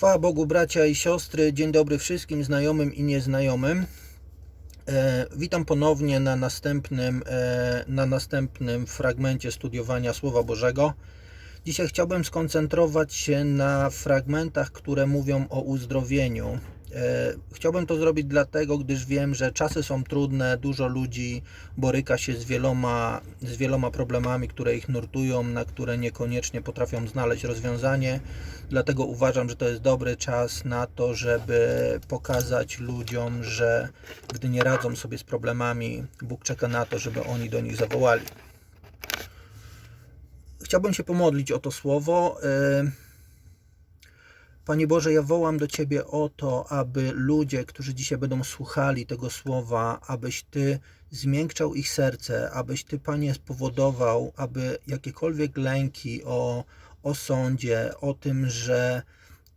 Chwała Bogu, bracia i siostry. Dzień dobry wszystkim znajomym i nieznajomym. E, witam ponownie na następnym, e, na następnym fragmencie studiowania Słowa Bożego. Dzisiaj chciałbym skoncentrować się na fragmentach, które mówią o uzdrowieniu. E, Chciałbym to zrobić dlatego, gdyż wiem, że czasy są trudne, dużo ludzi boryka się z wieloma, z wieloma problemami, które ich nurtują, na które niekoniecznie potrafią znaleźć rozwiązanie. Dlatego uważam, że to jest dobry czas na to, żeby pokazać ludziom, że gdy nie radzą sobie z problemami, Bóg czeka na to, żeby oni do nich zawołali. Chciałbym się pomodlić o to słowo. Panie Boże, ja wołam do Ciebie o to, aby ludzie, którzy dzisiaj będą słuchali tego słowa, abyś Ty zmiękczał ich serce, abyś Ty, Panie, spowodował, aby jakiekolwiek lęki o, o sądzie, o tym, że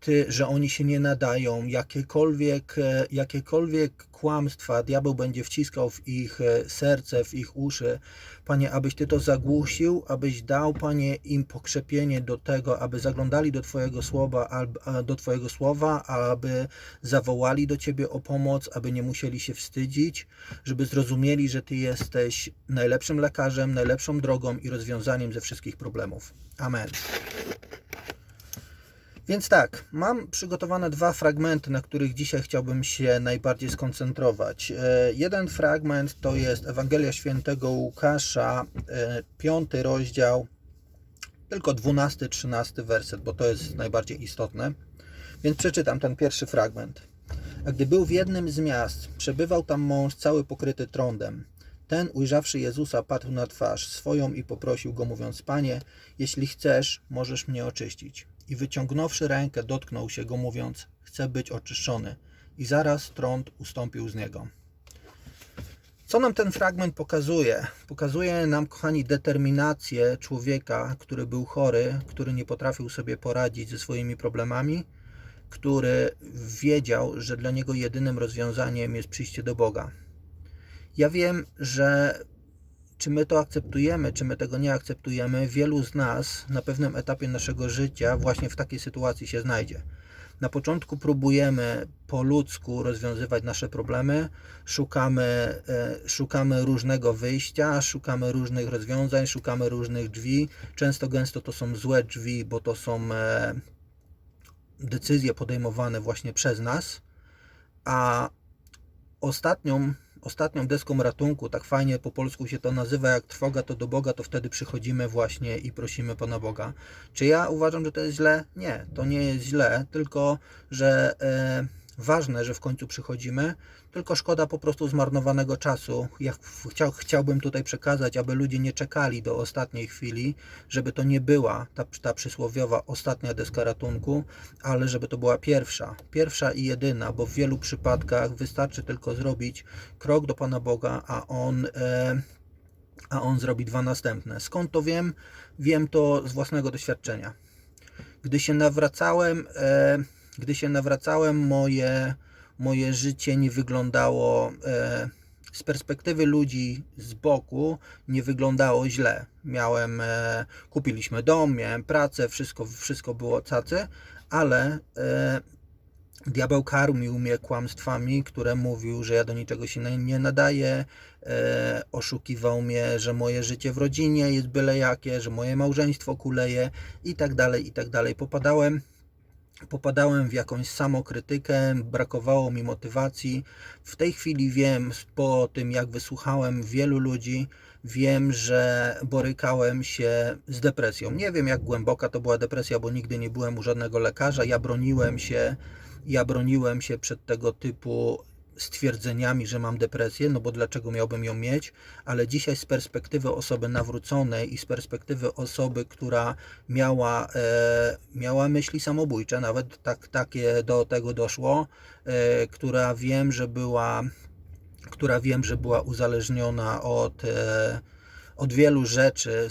ty, że oni się nie nadają, jakiekolwiek, e, jakiekolwiek kłamstwa diabeł będzie wciskał w ich e, serce, w ich uszy. Panie, abyś Ty to zagłusił, abyś dał, Panie, im pokrzepienie do tego, aby zaglądali do Twojego słowa, do Twojego słowa, aby zawołali do Ciebie o pomoc, aby nie musieli się wstydzić, żeby zrozumieli, że Ty jesteś najlepszym lekarzem, najlepszą drogą i rozwiązaniem ze wszystkich problemów. Amen. Więc tak, mam przygotowane dwa fragmenty, na których dzisiaj chciałbym się najbardziej skoncentrować. E, Jeden fragment to jest Ewangelia Świętego Łukasza, e, piąty rozdział, tylko 12-13 werset, bo to jest najbardziej istotne. Więc przeczytam ten pierwszy fragment. A gdy był w jednym z miast, przebywał tam mąż cały pokryty trądem. Ten, ujrzawszy Jezusa, padł na twarz swoją i poprosił go, mówiąc: Panie, jeśli chcesz, możesz mnie oczyścić. I wyciągnąwszy rękę, dotknął się go, mówiąc: Chcę być oczyszczony. I zaraz trąd ustąpił z niego. Co nam ten fragment pokazuje? Pokazuje nam, kochani, determinację człowieka, który był chory, który nie potrafił sobie poradzić ze swoimi problemami, który wiedział, że dla niego jedynym rozwiązaniem jest przyjście do Boga. Ja wiem, że czy my to akceptujemy, czy my tego nie akceptujemy, wielu z nas na pewnym etapie naszego życia właśnie w takiej sytuacji się znajdzie. Na początku próbujemy po ludzku rozwiązywać nasze problemy, szukamy, e, szukamy różnego wyjścia, szukamy różnych rozwiązań, szukamy różnych drzwi. Często gęsto to są złe drzwi, bo to są e, decyzje podejmowane właśnie przez nas, a ostatnią ostatnią deską ratunku, tak fajnie po polsku się to nazywa, jak trwoga to do Boga, to wtedy przychodzimy właśnie i prosimy Pana Boga. Czy ja uważam, że to jest źle? Nie, to nie jest źle, tylko że e, ważne, że w końcu przychodzimy, tylko szkoda po prostu zmarnowanego czasu. Ja chciał, chciałbym tutaj przekazać, aby ludzie nie czekali do ostatniej chwili, żeby to nie była ta, ta przysłowiowa ostatnia deska ratunku, ale żeby to była pierwsza, pierwsza i jedyna, bo w wielu przypadkach wystarczy tylko zrobić krok do Pana Boga, a On, e, a on zrobi dwa następne. Skąd to wiem? Wiem to z własnego doświadczenia. Gdy się nawracałem, e, gdy się nawracałem, moje, moje życie nie wyglądało e, z perspektywy ludzi z boku nie wyglądało źle. Miałem, e, kupiliśmy dom, miałem pracę, wszystko, wszystko było cacy, ale e, diabeł karmił mnie kłamstwami, które mówił, że ja do niczego się nie nadaję, e, oszukiwał mnie, że moje życie w rodzinie jest byle jakie, że moje małżeństwo kuleje i tak dalej, i tak dalej. Popadałem popadałem w jakąś samokrytykę, brakowało mi motywacji. W tej chwili wiem, po tym jak wysłuchałem wielu ludzi, wiem, że borykałem się z depresją. Nie wiem, jak głęboka to była depresja, bo nigdy nie byłem u żadnego lekarza. Ja broniłem się, ja broniłem się przed tego typu stwierdzeniami, że mam depresję, no bo dlaczego miałbym ją mieć, ale dzisiaj z perspektywy osoby nawróconej i z perspektywy osoby, która miała, e, miała myśli samobójcze, nawet tak, takie do tego doszło, e, która wiem, że była która wiem, że była uzależniona od, e, od wielu rzeczy,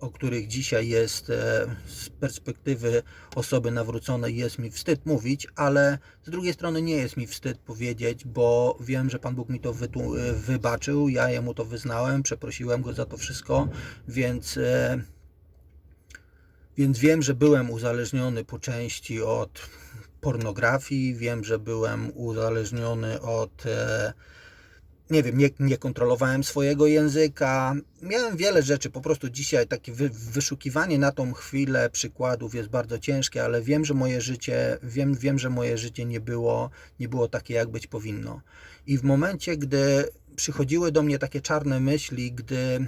o, których dzisiaj jest e, z perspektywy osoby nawróconej jest mi wstyd mówić, ale z drugiej strony nie jest mi wstyd powiedzieć, bo wiem, że Pan Bóg mi to e, wybaczył, ja jemu to wyznałem, przeprosiłem go za to wszystko, więc e, więc wiem, że byłem uzależniony po części od pornografii, wiem, że byłem uzależniony od. Nie wiem, nie, nie kontrolowałem swojego języka. Miałem wiele rzeczy. Po prostu dzisiaj takie wy, wyszukiwanie na tą chwilę przykładów jest bardzo ciężkie, ale wiem, że moje życie, wiem, wiem, że moje życie nie było, nie było takie, jak być powinno. I w momencie, gdy przychodziły do mnie takie czarne myśli, gdy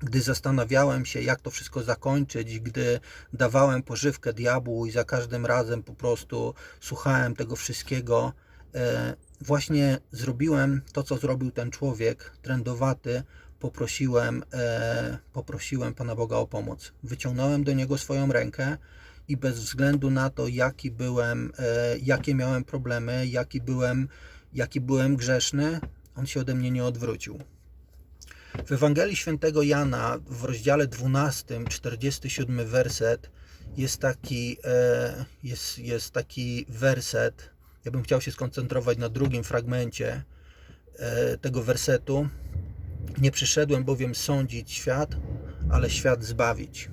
gdy zastanawiałem się, jak to wszystko zakończyć, gdy dawałem pożywkę diabłu i za każdym razem po prostu słuchałem tego wszystkiego, e, właśnie zrobiłem to, co zrobił ten człowiek trendowaty. Poprosiłem, e, poprosiłem Pana Boga o pomoc. Wyciągnąłem do niego swoją rękę i bez względu na to, jaki byłem, e, jakie miałem problemy, jaki byłem, jaki byłem grzeszny, on się ode mnie nie odwrócił. W Ewangelii Świętego Jana w rozdziale 12, 47 werset jest taki, e, jest, jest taki werset. Ja bym chciał się skoncentrować na drugim fragmencie e, tego wersetu. Nie przyszedłem bowiem sądzić świat, ale świat zbawić.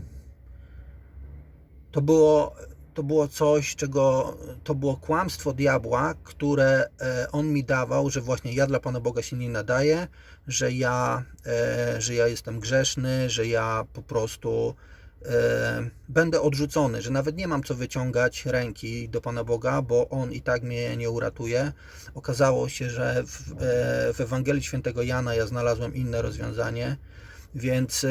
To było to było coś, czego to było kłamstwo diabła, które e, on mi dawał, że właśnie ja dla Pana Boga się nie nadaję, że ja, e, że ja jestem grzeszny, że ja po prostu będę odrzucony, że nawet nie mam co wyciągać ręki do Pana Boga, bo On i tak mnie nie uratuje. Okazało się, że w, w Ewangelii Świętego Jana ja znalazłem inne rozwiązanie, więc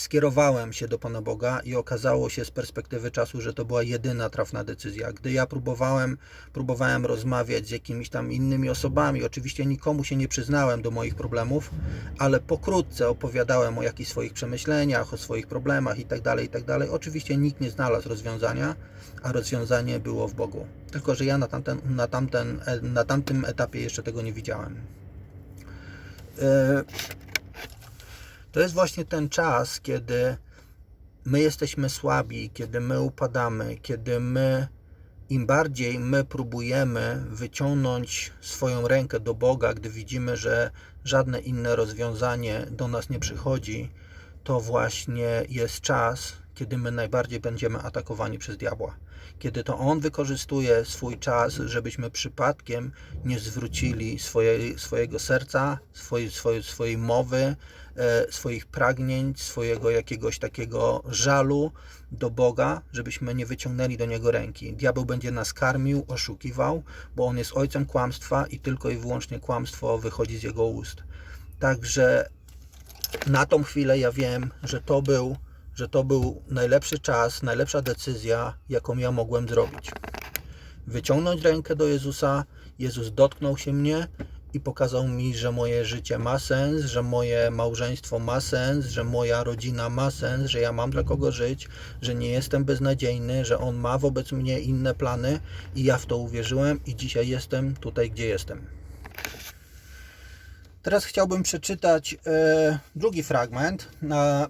skierowałem się do Pana Boga i okazało się z perspektywy czasu, że to była jedyna trafna decyzja. Gdy ja próbowałem, próbowałem rozmawiać z jakimiś tam innymi osobami, oczywiście nikomu się nie przyznałem do moich problemów, ale pokrótce opowiadałem o jakichś swoich przemyśleniach, o swoich problemach itd., tak itd. Tak oczywiście nikt nie znalazł rozwiązania, a rozwiązanie było w Bogu. Tylko, że ja na, tamten, na, tamten, na tamtym etapie jeszcze tego nie widziałem. Yy to jest właśnie ten czas, kiedy my jesteśmy słabi, kiedy my upadamy, kiedy my im bardziej my próbujemy wyciągnąć swoją rękę do Boga, gdy widzimy, że żadne inne rozwiązanie do nas nie przychodzi, to właśnie jest czas, kiedy my najbardziej będziemy atakowani przez diabła. Kiedy to on wykorzystuje swój czas, żebyśmy przypadkiem nie zwrócili swojej, swojego serca, swojej, swojej, swojej mowy, E, swoich pragnień, swojego jakiegoś takiego żalu do Boga, żebyśmy nie wyciągnęli do Niego ręki. Diabeł będzie nas karmił, oszukiwał, bo on jest ojcem kłamstwa i tylko i wyłącznie kłamstwo wychodzi z jego ust. Także na tą chwilę ja wiem, że to był, że to był najlepszy czas, najlepsza decyzja, jaką ja mogłem zrobić. Wyciągnąć rękę do Jezusa, Jezus dotknął się mnie i pokazał mi, że moje życie ma sens, że moje małżeństwo ma sens, że moja rodzina ma sens, że ja mam dla kogo żyć, że nie jestem beznadziejny, że on ma wobec mnie inne plany i ja w to uwierzyłem i dzisiaj jestem tutaj, gdzie jestem. Teraz chciałbym przeczytać e, drugi fragment, na,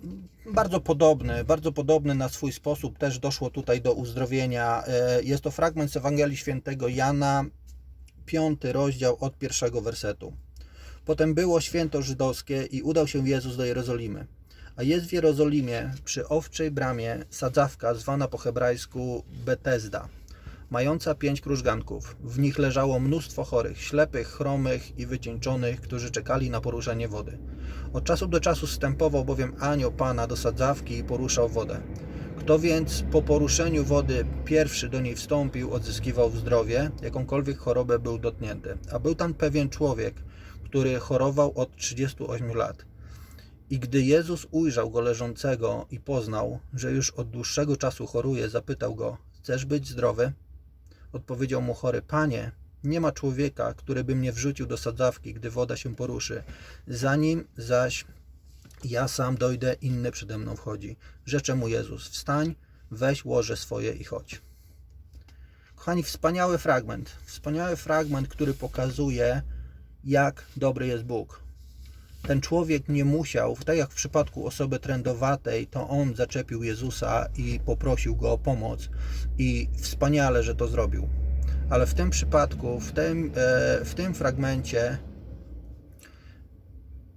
bardzo podobny, bardzo podobny na swój sposób, też doszło tutaj do uzdrowienia. E, jest to fragment z Ewangelii Świętego Jana, piąty rozdział od pierwszego wersetu. Potem było święto żydowskie i udał się Jezus do Jerozolimy. A jest w Jerozolimie przy owczej bramie sadzawka zwana po hebrajsku Betesda, mająca pięć krużganków. W nich leżało mnóstwo chorych, ślepych, chromych i wycieńczonych, którzy czekali na poruszenie wody. Od czasu do czasu stępował bowiem anioł Pana do sadzawki i poruszał wodę. Kto więc po poruszeniu wody pierwszy do niej wstąpił, odzyskiwał zdrowie, jakąkolwiek chorobę był dotknięty. A był tam pewien człowiek, który chorował od 38 lat. I gdy Jezus ujrzał go leżącego i poznał, że już od dłuższego czasu choruje, zapytał go: Chcesz być zdrowy? Odpowiedział mu chory: Panie, nie ma człowieka, który by mnie wrzucił do sadzawki, gdy woda się poruszy. Zanim zaś ja sam dojdę, inny przede mną wchodzi. Rzecze mu Jezus, wstań, weź łoże swoje i chodź. Kochani, wspaniały fragment. Wspaniały fragment, który pokazuje, jak dobry jest Bóg. Ten człowiek nie musiał, tak jak w przypadku osoby trendowatej, to on zaczepił Jezusa i poprosił go o pomoc, i wspaniale, że to zrobił. Ale w tym przypadku, w tym, e, w tym fragmencie,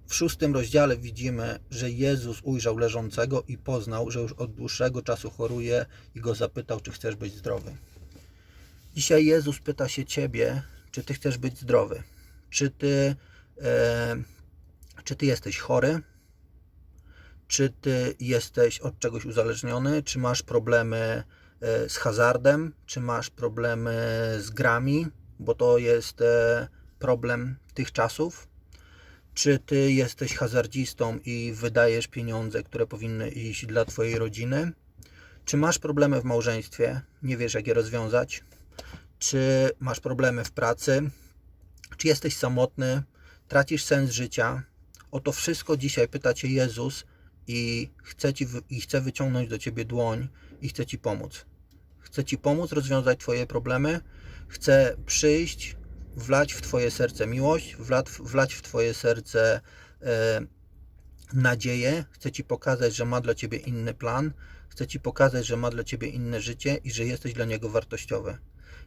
w szóstym rozdziale widzimy, że Jezus ujrzał leżącego i poznał, że już od dłuższego czasu choruje i go zapytał, czy chcesz być zdrowy. Dzisiaj Jezus pyta się ciebie, czy ty chcesz być zdrowy? Czy ty, e, czy ty jesteś chory? Czy ty jesteś od czegoś uzależniony? Czy masz problemy e, z hazardem? Czy masz problemy z grami? Bo to jest e, problem tych czasów. Czy ty jesteś hazardzistą i wydajesz pieniądze, które powinny iść dla twojej rodziny? Czy masz problemy w małżeństwie? Nie wiesz, jak je rozwiązać? Czy masz problemy w pracy? Czy jesteś samotny? Tracisz sens życia? O to wszystko dzisiaj pyta Cię Jezus i chce, ci, i chce wyciągnąć do Ciebie dłoń i chce Ci pomóc. Chce Ci pomóc rozwiązać Twoje problemy, chce przyjść, wlać w Twoje serce miłość, wlać, wlać w Twoje serce e, nadzieję, chce Ci pokazać, że ma dla Ciebie inny plan, chce Ci pokazać, że ma dla Ciebie inne życie i że jesteś dla Niego wartościowy.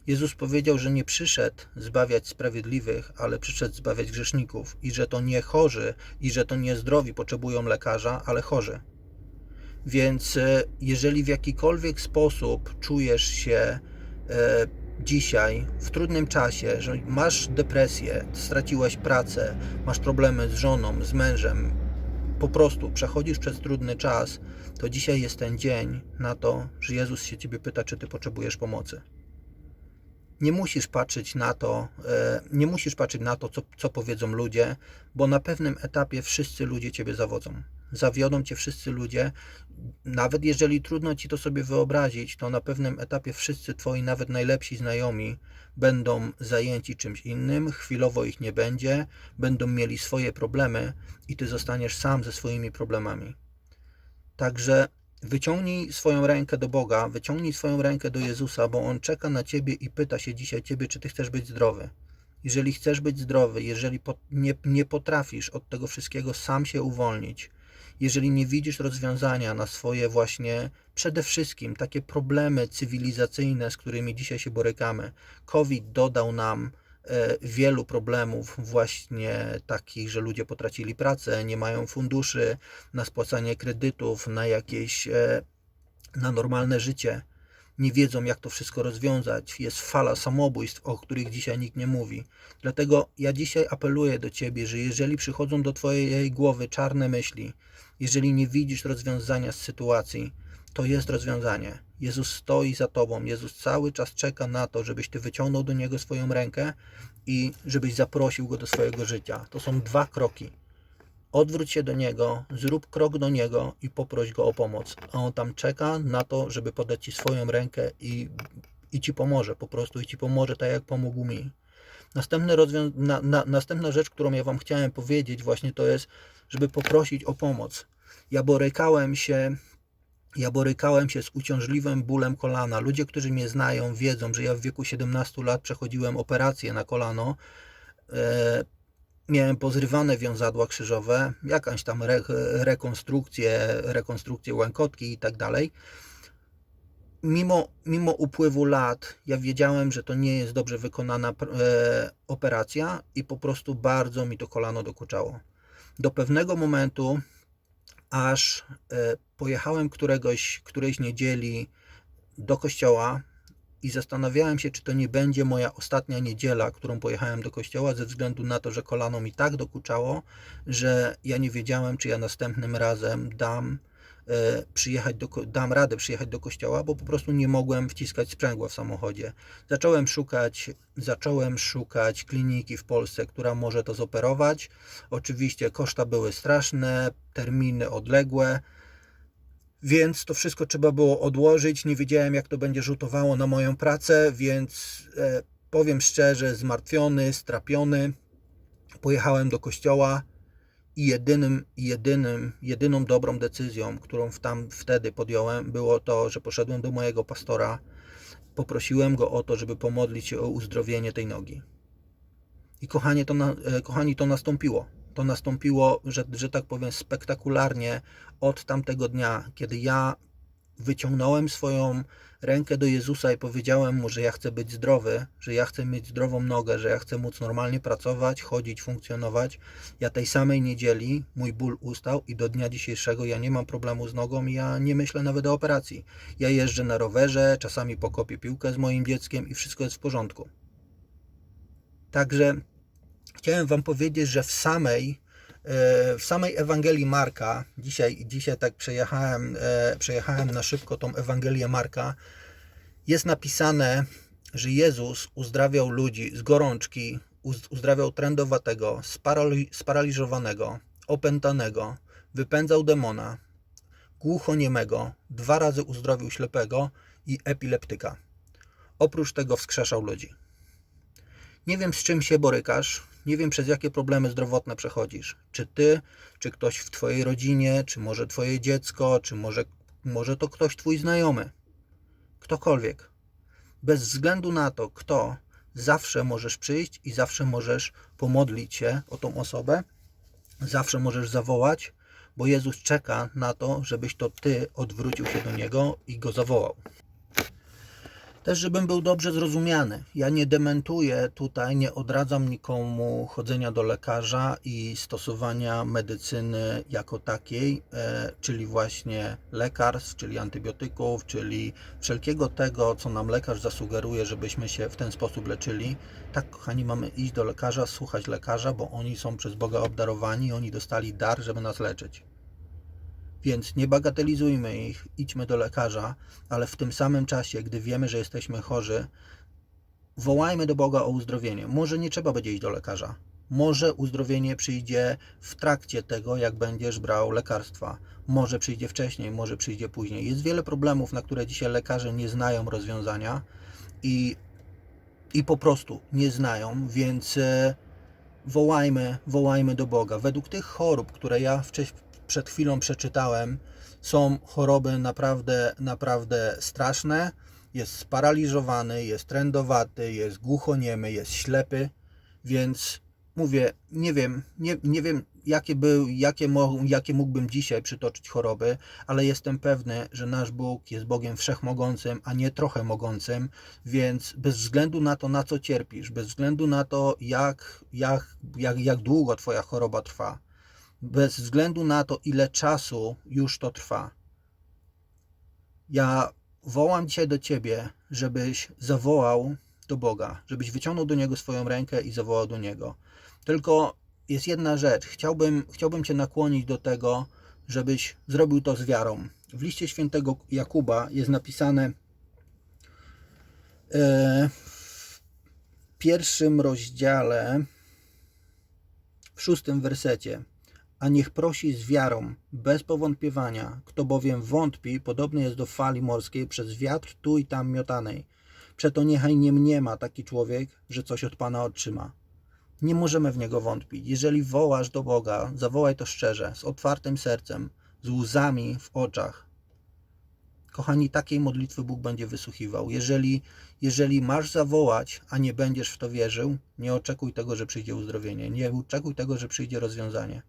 Jezus powiedział, że nie przyszedł zbawiać sprawiedliwych, ale przyszedł zbawiać grzeszników i że to nie chorzy i że to nie zdrowi potrzebują lekarza, ale chorzy. Więc e, jeżeli w jakikolwiek sposób czujesz się e, dzisiaj w trudnym czasie, że masz depresję, straciłeś pracę, masz problemy z żoną, z mężem, po prostu przechodzisz przez trudny czas, to dzisiaj jest ten dzień na to, że Jezus się ciebie pyta, czy ty potrzebujesz pomocy. Nie musisz patrzeć na to, e, nie musisz patrzeć na to, co, co powiedzą ludzie, bo na pewnym etapie wszyscy ludzie ciebie zawodzą. Zawiodą cię wszyscy ludzie. Nawet jeżeli trudno ci to sobie wyobrazić, to na pewnym etapie wszyscy twoi, nawet najlepsi znajomi, będą zajęci czymś innym, chwilowo ich nie będzie, będą mieli swoje problemy i ty zostaniesz sam ze swoimi problemami. Także wyciągnij swoją rękę do Boga, wyciągnij swoją rękę do Jezusa, bo On czeka na ciebie i pyta się dzisiaj ciebie, czy ty chcesz być zdrowy. Jeżeli chcesz być zdrowy, jeżeli nie, nie potrafisz od tego wszystkiego sam się uwolnić, jeżeli nie widzisz rozwiązania na swoje właśnie przede wszystkim takie problemy cywilizacyjne, z którymi dzisiaj się borykamy. COVID dodał nam wielu problemów właśnie takich, że ludzie potracili pracę, nie mają funduszy na spłacanie kredytów, na jakieś e, na normalne życie. Nie wiedzą, jak to wszystko rozwiązać. Jest fala samobójstw, o których dzisiaj nikt nie mówi. Dlatego ja dzisiaj apeluję do Ciebie, że jeżeli przychodzą do Twojej głowy czarne myśli, jeżeli nie widzisz rozwiązania z sytuacji, to jest rozwiązanie. Jezus stoi za Tobą. Jezus cały czas czeka na to, żebyś Ty wyciągnął do Niego swoją rękę i żebyś zaprosił Go do swojego życia. To są dwa kroki. Odwróć się do Niego, zrób krok do Niego i poproś Go o pomoc. A On tam czeka na to, żeby podać Ci swoją rękę i, i Ci pomoże po prostu, i Ci pomoże tak, jak pomógł mi. Rozwią- na, na, następna rzecz, którą ja Wam chciałem powiedzieć właśnie to jest, żeby poprosić o pomoc. Ja borykałem się ja borykałem się z uciążliwym bólem kolana. Ludzie, którzy mnie znają, wiedzą, że ja w wieku 17 lat przechodziłem operację na kolano. E, miałem pozrywane wiązadła krzyżowe, jakąś tam re, rekonstrukcję, rekonstrukcję łękotki i tak dalej. Mimo, mimo upływu lat, ja wiedziałem, że to nie jest dobrze wykonana e, operacja i po prostu bardzo mi to kolano dokuczało. Do pewnego momentu, aż e, pojechałem któregoś, którejś niedzieli do kościoła i zastanawiałem się, czy to nie będzie moja ostatnia niedziela, którą pojechałem do kościoła, ze względu na to, że kolano mi tak dokuczało, że ja nie wiedziałem, czy ja następnym razem dam przyjechać do, dam radę przyjechać do kościoła, bo po prostu nie mogłem wciskać sprzęgła w samochodzie. Zacząłem szukać, zacząłem szukać kliniki w Polsce, która może to zoperować. Oczywiście koszta były straszne, terminy odległe, więc to wszystko trzeba było odłożyć. Nie wiedziałem, jak to będzie rzutowało na moją pracę, więc e, powiem szczerze, zmartwiony, strapiony, pojechałem do kościoła i jedynym, jedynym, jedyną dobrą decyzją, którą tam wtedy podjąłem, było to, że poszedłem do mojego pastora, poprosiłem go o to, żeby pomodlić się o uzdrowienie tej nogi. I kochanie, to, na, e, kochani, to nastąpiło. To nastąpiło, że, że tak powiem, spektakularnie od tamtego dnia, kiedy ja wyciągnąłem swoją rękę do Jezusa i powiedziałem mu, że ja chcę być zdrowy, że ja chcę mieć zdrową nogę, że ja chcę móc normalnie pracować, chodzić, funkcjonować. Ja tej samej niedzieli mój ból ustał i do dnia dzisiejszego ja nie mam problemu z nogą ja nie myślę nawet o operacji. Ja jeżdżę na rowerze, czasami pokopię piłkę z moim dzieckiem i wszystko jest w porządku. Także chciałem Wam powiedzieć, że w samej w samej Ewangelii Marka, dzisiaj, dzisiaj tak przejechałem, e, przejechałem na szybko tą Ewangelię Marka, jest napisane, że Jezus uzdrawiał ludzi z gorączki, uz- uzdrawiał trędowatego, sparali- sparaliżowanego, opętanego, wypędzał demona, głuchoniemego, dwa razy uzdrowił ślepego i epileptyka. Oprócz tego wskrzeszał ludzi. Nie wiem, z czym się borykasz, nie wiem, przez jakie problemy zdrowotne przechodzisz. Czy ty, czy ktoś w twojej rodzinie, czy może twoje dziecko, czy może, może to ktoś twój znajomy. Ktokolwiek. Bez względu na to, kto, zawsze możesz przyjść i zawsze możesz pomodlić się o tą osobę, zawsze możesz zawołać, bo Jezus czeka na to, żebyś to ty odwrócił się do Niego i Go zawołał. Też, żebym był dobrze zrozumiany. Ja nie dementuję tutaj, nie odradzam nikomu chodzenia do lekarza i stosowania medycyny jako takiej, e, czyli właśnie lekarstw, czyli antybiotyków, czyli wszelkiego tego, co nam lekarz zasugeruje, żebyśmy się w ten sposób leczyli. Tak, kochani, mamy iść do lekarza, słuchać lekarza, bo oni są przez Boga obdarowani, oni dostali dar, żeby nas leczyć. Więc nie bagatelizujmy ich, idźmy do lekarza, ale w tym samym czasie, gdy wiemy, że jesteśmy chorzy, wołajmy do Boga o uzdrowienie. Może nie trzeba będzie iść do lekarza. Może uzdrowienie przyjdzie w trakcie tego, jak będziesz brał lekarstwa. Może przyjdzie wcześniej, może przyjdzie później. Jest wiele problemów, na które dzisiaj lekarze nie znają rozwiązania i, i po prostu nie znają, więc e, wołajmy, wołajmy do Boga. Według tych chorób, które ja wcześniej przed chwilą przeczytałem, są choroby naprawdę, naprawdę straszne. Jest sparaliżowany, jest trędowaty, jest głuchoniemy, jest ślepy, więc mówię, nie wiem, nie, nie wiem jakie, był, jakie, mo, jakie mógłbym dzisiaj przytoczyć choroby, ale jestem pewny, że nasz Bóg jest Bogiem wszechmogącym, a nie trochę mogącym, więc bez względu na to, na co cierpisz, bez względu na to, jak, jak, jak, jak długo Twoja choroba trwa, bez względu na to, ile czasu już to trwa. Ja wołam dzisiaj do Ciebie, żebyś zawołał do Boga, żebyś wyciągnął do Niego swoją rękę i zawołał do Niego. Tylko jest jedna rzecz. Chciałbym, chciałbym Cię nakłonić do tego, żebyś zrobił to z wiarą. W liście świętego Jakuba jest napisane e, w pierwszym rozdziale, w szóstym wersecie a niech prosi z wiarą, bez powątpiewania. Kto bowiem wątpi, podobny jest do fali morskiej przez wiatr tu i tam miotanej. Przeto niechaj nie mniema taki człowiek, że coś od Pana otrzyma. Nie możemy w niego wątpić. Jeżeli wołasz do Boga, zawołaj to szczerze, z otwartym sercem, z łzami w oczach. Kochani, takiej modlitwy Bóg będzie wysłuchiwał. Jeżeli, jeżeli masz zawołać, a nie będziesz w to wierzył, nie oczekuj tego, że przyjdzie uzdrowienie. Nie oczekuj tego, że przyjdzie rozwiązanie.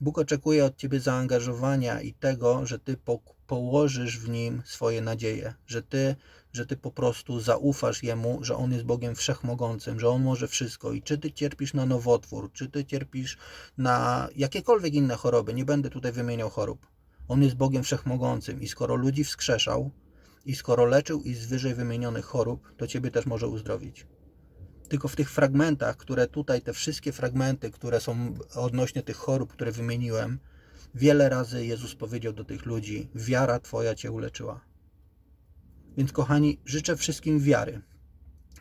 Bóg oczekuje od ciebie zaangażowania i tego, że ty po, położysz w nim swoje nadzieje, że ty, że ty po prostu zaufasz jemu, że on jest Bogiem wszechmogącym, że on może wszystko. I czy ty cierpisz na nowotwór, czy ty cierpisz na jakiekolwiek inne choroby, nie będę tutaj wymieniał chorób. On jest Bogiem wszechmogącym i skoro ludzi wskrzeszał i skoro leczył i z wyżej wymienionych chorób, to ciebie też może uzdrowić tylko w tych fragmentach, które tutaj, te wszystkie fragmenty, które są odnośnie tych chorób, które wymieniłem, wiele razy Jezus powiedział do tych ludzi: Wiara Twoja Cię uleczyła. Więc, kochani, życzę wszystkim wiary.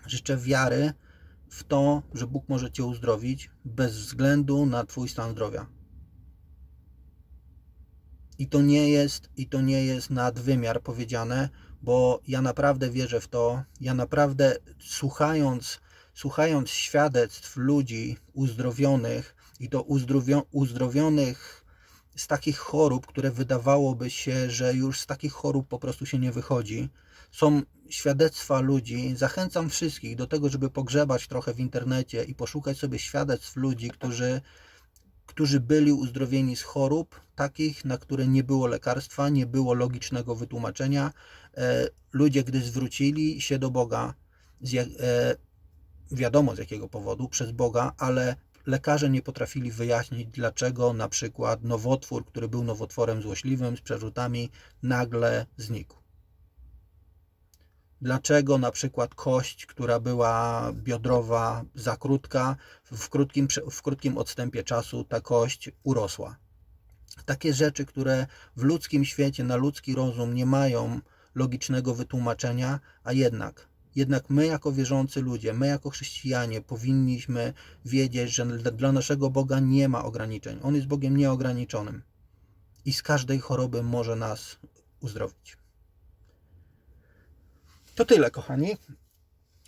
Życzę wiary w to, że Bóg może Cię uzdrowić bez względu na Twój stan zdrowia. I to nie jest, i to nie jest nadwymiar powiedziane, bo ja naprawdę wierzę w to. Ja naprawdę słuchając słuchając świadectw ludzi uzdrowionych i to uzdrowio uzdrowionych z takich chorób, które wydawałoby się, że już z takich chorób po prostu się nie wychodzi, są świadectwa ludzi. Zachęcam wszystkich do tego, żeby pogrzebać trochę w internecie i poszukać sobie świadectw ludzi, którzy którzy byli uzdrowieni z chorób, takich, na które nie było lekarstwa, nie było logicznego wytłumaczenia. E, Ludzie, gdy zwrócili się do Boga, wiadomo z jakiego powodu, przez Boga, ale lekarze nie potrafili wyjaśnić, dlaczego na przykład nowotwór, który był nowotworem złośliwym z przerzutami, nagle znikł. Dlaczego na przykład kość, która była biodrowa za krótka, w krótkim, w krótkim odstępie czasu ta kość urosła. Takie rzeczy, które w ludzkim świecie, na ludzki rozum nie mają logicznego wytłumaczenia, a jednak, jednak my jako wierzący ludzie, my jako chrześcijanie powinniśmy wiedzieć, że dla- naszego Boga nie ma ograniczeń. On jest Bogiem nieograniczonym i z każdej choroby może nas uzdrowić. To tyle, kochani,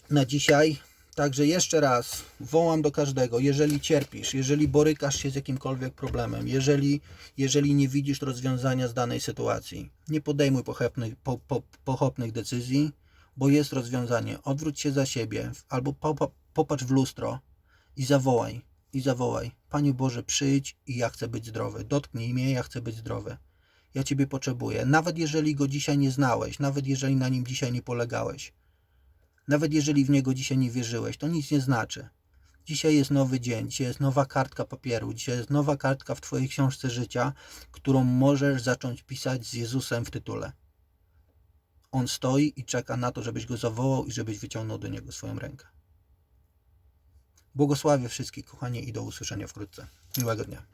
na dzisiaj. Także jeszcze raz wołam do każdego, jeżeli cierpisz, jeżeli borykasz się z jakimkolwiek problemem, jeżeli, jeżeli nie widzisz rozwiązania z danej sytuacji, nie podejmuj pochopnych, po, po, pochopnych decyzji, bo jest rozwiązanie. Odwróć się za siebie albo po, popatrz w lustro i zawołaj, i zawołaj. Panie Boże, przyjdź i ja chcę być zdrowy. Dotknij mnie, ja chcę być zdrowy. Ja Ciebie potrzebuję. Nawet jeżeli Go dzisiaj nie znałeś, nawet jeżeli na Nim dzisiaj nie polegałeś, nawet jeżeli w Niego dzisiaj nie wierzyłeś, to nic nie znaczy. Dzisiaj jest nowy dzień, dzisiaj jest nowa kartka papieru, dzisiaj jest nowa kartka w Twojej książce życia, którą możesz zacząć pisać z Jezusem w tytule. On stoi i czeka na to, żebyś Go zawołał i żebyś wyciągnął do Niego swoją rękę. Błogosławię wszystkich, kochani, i do usłyszenia wkrótce. Miłego dnia.